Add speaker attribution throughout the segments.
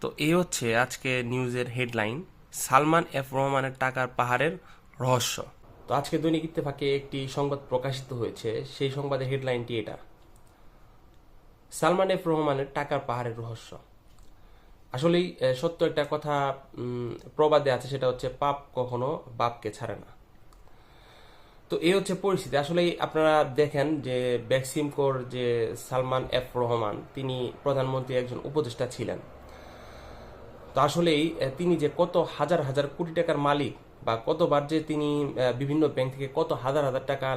Speaker 1: তো এই হচ্ছে আজকে নিউজের হেডলাইন, সালমান এফ রহমানের টাকার পাহাড়ের রহস্য। তো আজকে দৈনিক ইত্তেফাকে একটি সংবাদ প্রকাশিত হয়েছে, সেই সংবাদের হেডলাইনটি এটা। সালমান এফ রহমানের টাকার পাহাড়ের রহস্য। আসলেই সত্য একটা কথা প্রবাদে আছে, সেটা হচ্ছে পাপ কখনো বাপকে ছাড়ে না। তো এই হচ্ছে পরিস্থিতি। আসলে আপনারা দেখেন যে ব্যাকসিমকোর যে সালমান এফ রহমান, তিনি প্রধানমন্ত্রী একজন উপদেষ্টা ছিলেন। তো আসলেই তিনি যে কত হাজার হাজার কোটি টাকার মালিক বা কতবার যে তিনি বিভিন্ন ব্যাংক থেকে কত হাজার হাজার টাকা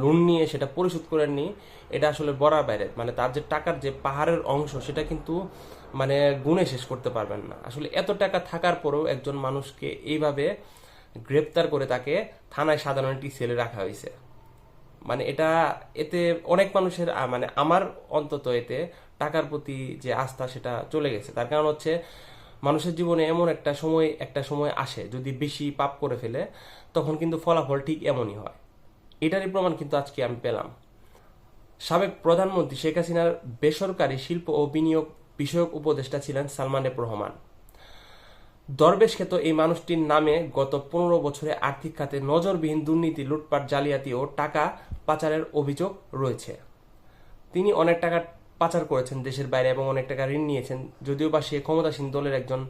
Speaker 1: লোন নিয়ে সেটা পরিশোধ করেননি, এটা আসলে বড়ার বাইরে। মানে তার যে টাকার যে পাহাড়ের অংশ, সেটা কিন্তু মানে গুণে শেষ করতে পারবেন না। আসলে এত টাকা থাকার পরেও একজন মানুষকে এইভাবে গ্রেপ্তার করে তাকে থানায় সাধারণ একটি সেলে রাখা হয়েছে। মানে এটা, এতে অনেক মানুষের মানে আমার অন্তত এতে টাকার প্রতি যে আস্থা সেটা চলে গেছে। তার কারণ হচ্ছে মানুষের জীবনে এমন একটা সময় একটা সময় আসে, যদি বেশি পাপ করে ফেলে, তখন কিন্তু ফলাফল ঠিক এমনই হয়। এটারই প্রমাণ কিন্তু আজকে আমি পেলাম। সাবেক প্রধানমন্ত্রী শেখ হাসিনার বেসরকারি শিল্প ও বিনিয়োগ বিষয়ক উপদেষ্টা ছিলেন সালমান এফ রহমান। দরবেশ খ্যাত এই মানুষটির নামে গত পনেরো বছরে আর্থিক খাতে নজরবিহীন দুর্নীতি, লুটপাট, জালিয়াতি ও টাকা পাচারের অভিযোগ রয়েছে। তিনি অনেক টাকা পাচার করেছেন দেশের বাইরে এবং অনেক টাকা ঋণ নিয়েছেন। যদিও বা সে ক্ষমতাসীন দলের একজন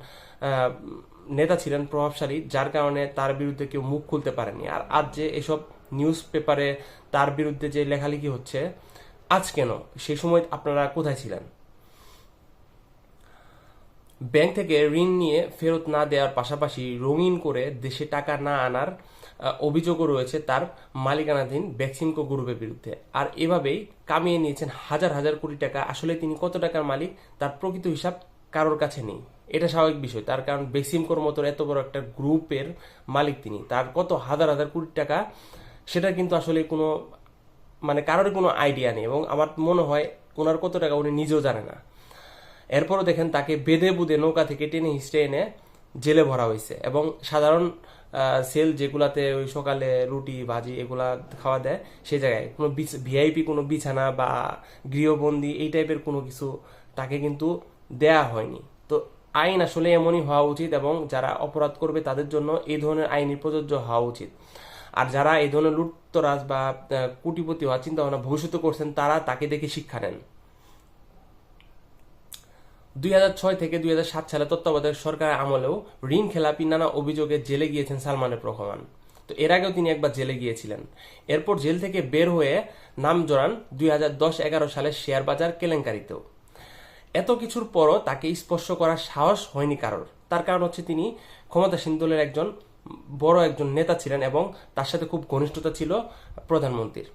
Speaker 1: নেতা ছিলেন প্রভাবশালী, যার কারণে তার বিরুদ্ধে কেউ মুখ খুলতে পারেনি। আর আজ যে এসব নিউজ পেপারে তার বিরুদ্ধে যে লেখালেখি হচ্ছে, আজ কেন? সেই সময় আপনারা কোথায় ছিলেন? ব্যাংক থেকে ঋণ নিয়ে ফেরত না দেওয়ার পাশাপাশি রঙিন করে দেশে টাকা না আনার অভিযোগও রয়েছে তার মালিকানাধীন ভ্যাকসিনকো গ্রুপের বিরুদ্ধে। আর এভাবেই কামিয়ে নিয়েছেন হাজার হাজার কোটি টাকা। আসলে তিনি কত টাকার মালিক তার প্রকৃত হিসাব কারোর কাছে নেই। এটা স্বাভাবিক বিষয়। তার কারণ বেক্সিমকোর মতো এত বড় একটা গ্রুপের মালিক তিনি। তার কত হাজার হাজার কোটি টাকা, সেটা কিন্তু আসলে কোনো মানে কারোর কোনো আইডিয়া নেই। এবং আমার মনে হয় ওনার কত টাকা উনি নিজেও জানে না। এরপরও দেখেন তাকে বেঁধে বুধে নৌকা থেকে টেনে হিস্টে এনে জেলে ভরা হয়েছে এবং সাধারণ সেল যেগুলাতে ওই সকালে রুটি, ভাজি এগুলা খাওয়া দেয় সেই জায়গায় কোনো ভিআইপি কোনো বিছানা বা গৃহবন্দী এই টাইপের কোনো কিছু তাকে কিন্তু দেয়া হয়নি। তো আইন আসলে এমনই হওয়া উচিত এবং যারা অপরাধ করবে তাদের জন্য এই ধরনের আইনই প্রযোজ্য হওয়া উচিত। আর যারা এই ধরনের লুটতরাজ বা কুটিপতি হওয়ার চিন্তা ভাবনা ভবিষ্যতে করছেন তারা তাকে দেখে শিক্ষা নেন। দুই হাজার ছয় থেকে দুই হাজার সাত সালে তত্ত্বাবধায়ক সরকারের আমলেও ঋণ খেলাপি নানা অভিযোগে জেলে গিয়েছেন সালমানের রহমান তো এর আগেও তিনি একবার জেলে গিয়েছিলেন। এরপর জেল থেকে বের হয়ে নাম জড়ান দুই সালের শেয়ার বাজার কেলেঙ্কারিতেও। এত কিছুর পরও তাকে স্পর্শ করার সাহস হয়নি কারোর। তার কারণ হচ্ছে তিনি ক্ষমতাসীন দলের একজন বড় একজন নেতা ছিলেন এবং তার সাথে খুব ঘনিষ্ঠতা ছিল প্রধানমন্ত্রীর।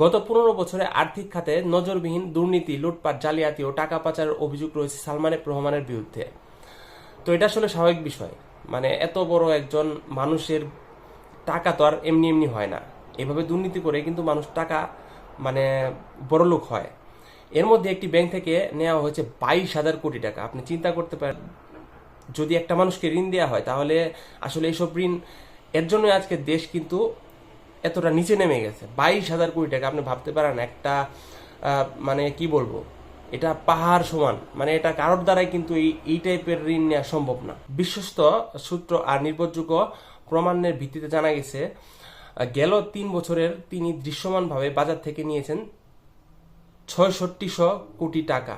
Speaker 1: গত পনেরো বছরে আর্থিক খাতে নজরবিহীন দুর্নীতি, লুটপাট, জালিয়াতি ও টাকা পাচারের অভিযোগ রয়েছে সালমানের রহমানের বিরুদ্ধে। তো এটা আসলে স্বাভাবিক বিষয়। মানে এত বড় একজন মানুষের টাকা তো আর এমনি এমনি হয় না। এভাবে দুর্নীতি করে কিন্তু মানুষ টাকা মানে বড়লোক হয়। এর মধ্যে একটি ব্যাংক থেকে নেওয়া হয়েছে বাইশ হাজার কোটি টাকা। আপনি চিন্তা করতে পারেন, যদি একটা মানুষকে ঋণ দেওয়া হয়, তাহলে আসলে এইসব ঋণ, এর জন্য আজকে দেশ কিন্তু এতটা নিচে নেমে গেছে। বাইশ হাজার কোটি টাকা, আপনি ভাবতে পারেন, একটা মানে কি বলব, এটা পাহাড় সমান মানে এটা কারোর দ্বারাই কিন্তু এই এই টাইপের ঋণ নেওয়া সম্ভব না। বিশ্বস্ত সূত্র আর নির্ভরযোগ্য প্রমাণের ভিত্তিতে জানা গেছে, গেল তিন বছরের তিনি দৃশ্যমানভাবে বাজার থেকে নিয়েছেন ছয়ষট্টিশো কোটি টাকা।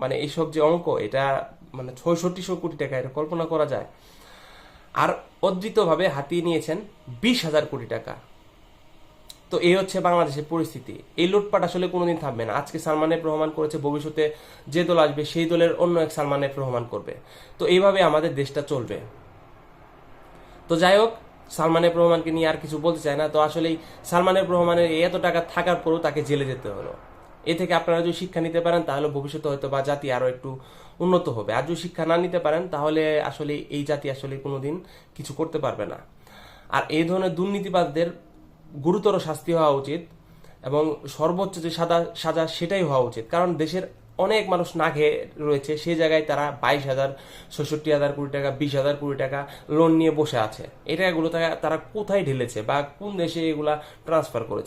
Speaker 1: মানে এইসব যে অঙ্ক, এটা মানে ছয়ষট্টিশো কোটি টাকা, এটা কল্পনা করা যায়। আর অদ্ভুতভাবে হাতিয়ে নিয়েছেন বিশ হাজার কোটি টাকা। তো এই হচ্ছে বাংলাদেশের পরিস্থিতি। এই লুটপাট আসলে কোনোদিন থামবে না। আজকে সালমান এফ রহমান করেছে, ভবিষ্যতে যে দল আসবে সেই দলের অন্য এক সালমান এফ রহমান করবে। তো এইভাবে আমাদের দেশটা চলবে। তো যাই হোক সালমান এফ রহমানকে নিয়ে আর কিছু বলতে চায় না। তো আসলেই সালমান এফ রহমানের এত টাকা থাকার পরেও তাকে জেলে যেতে হলো। এ থেকে আপনারা যদি শিক্ষা নিতে পারেন, তাহলে ভবিষ্যতে হয়তো বা জাতি আরও একটু উন্নত হবে। আর যদি শিক্ষা না নিতে পারেন, তাহলে আসলে এই জাতি আসলে কোনোদিন কিছু করতে পারবে না। আর এই ধরনের দুর্নীতিবাদদের গুরুতর শাস্তি হওয়া উচিত এবং সর্বোচ্চ যে সাদা সাজা সেটাই হওয়া উচিত। কারণ দেশের অনেক মানুষ না খেয়ে রয়েছে সেই জায়গায় তারা বাইশ হাজার ছষট্টি হাজার কোটি টাকা, বিশ হাজার কোটি টাকা লোন নিয়ে বসে আছে। এগুলো তারা তারা কোথায় ঢেলেছে বা কোন দেশে এগুলা ট্রান্সফার করেছে?